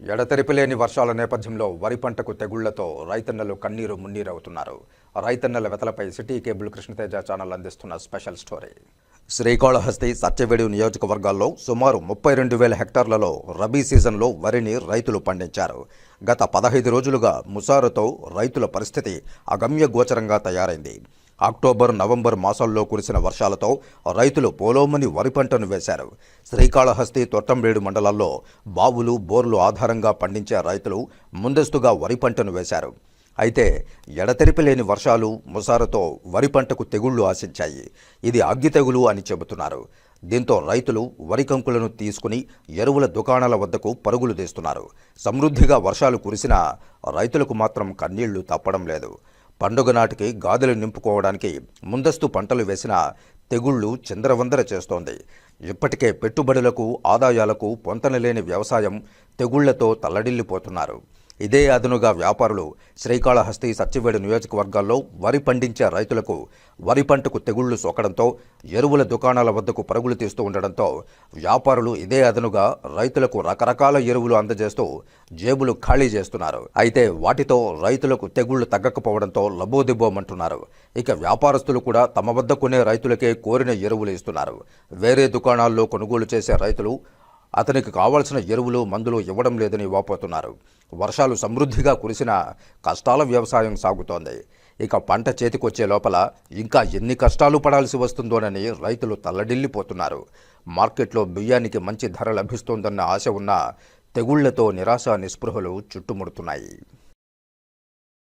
ఎడతెరిపిలేని వర్షాల నేపథ్యంలో వరి పంటకు తెగుళ్ళతో రైతన్నలు కన్నీరు మున్నీరవుతున్నారు. రైతన్నల వెతలపై సిటీ కేబుల్ కృష్ణతేజ ఛానల్ అందిస్తున్న స్పెషల్ స్టోరీ. శ్రీకాళహస్తి సత్యవేడు నియోజకవర్గాల్లో సుమారు ముప్పై రెండు వేల హెక్టార్లలో రబీ సీజన్లో వరిని రైతులు పండించారు. గత పదహైదు రోజులుగా ముసారుతో రైతుల పరిస్థితి అగమ్య గోచరంగా తయారైంది. అక్టోబర్ నవంబర్ మాసాల్లో కురిసిన వర్షాలతో రైతులు పోలోమని వరి పంటను వేశారు. శ్రీకాళహస్తి తొట్టంబేడు మండలాల్లో బావులు బోర్లు ఆధారంగా పండించే రైతులు ముందస్తుగా వరి పంటను వేశారు. అయితే ఎడతెరిపి లేని వర్షాలు ముసారతో వరి పంటకు తెగుళ్ళు ఆశించాయి. ఇది అగ్గి తెగులు అని చెబుతున్నారు. దీంతో రైతులు వరి కంకులను తీసుకుని ఎరువుల దుకాణాల వద్దకు పరుగులు తీస్తున్నారు. సమృద్ధిగా వర్షాలు కురిసినా రైతులకు మాత్రం కన్నీళ్ళు తప్పడం లేదు. పండుగ నాటికి గాదులు నింపుకోవడానికి ముందస్తు పంటలు వేసిన తెగుళ్ళు చిందరవందర చేస్తోంది. ఇప్పటికే పెట్టుబడులకు ఆదాయాలకు పొంతనలేని వ్యవసాయం తెగుళ్ళతో తల్లడిల్లిపోతున్నారు. ఇదే అదనుగా వ్యాపారులు శ్రీకాళహస్తి సత్యవేడు నియోజకవర్గాల్లో వరి పండించే రైతులకు వరి పంటకు తెగుళ్ళు సోకడంతో ఎరువుల దుకాణాల వద్దకు పరుగులు తీస్తూ ఉండడంతో వ్యాపారులు ఇదే అదనుగా రైతులకు రకరకాల ఎరువులు అందజేస్తూ జేబులు ఖాళీ చేస్తున్నారు. అయితే వాటితో రైతులకు తెగుళ్ళు తగ్గకపోవడంతో లబోదిబ్బోమంటున్నారు. ఇక వ్యాపారస్తులు కూడా తమ వద్ద కొనే రైతులకే కోరిన ఎరువులు ఇస్తున్నారు. వేరే దుకాణాల్లో కొనుగోలు చేసే రైతులు అతనికి కావాల్సిన ఎరువులు మందులు ఇవ్వడం లేదని వాపోతున్నారు. వర్షాలు సమృద్ధిగా కురిసిన కష్టాల వ్యవసాయం సాగుతోంది. ఇక పంట చేతికొచ్చే లోపల ఇంకా ఎన్ని కష్టాలు పడాల్సి వస్తుందోనని రైతులు తల్లడిల్లిపోతున్నారు. మార్కెట్లో బియ్యానికి మంచి ధర లభిస్తోందన్న ఆశ ఉన్నా తెగుళ్ళతో నిరాశ నిస్పృహలు చుట్టుముడుతున్నాయి.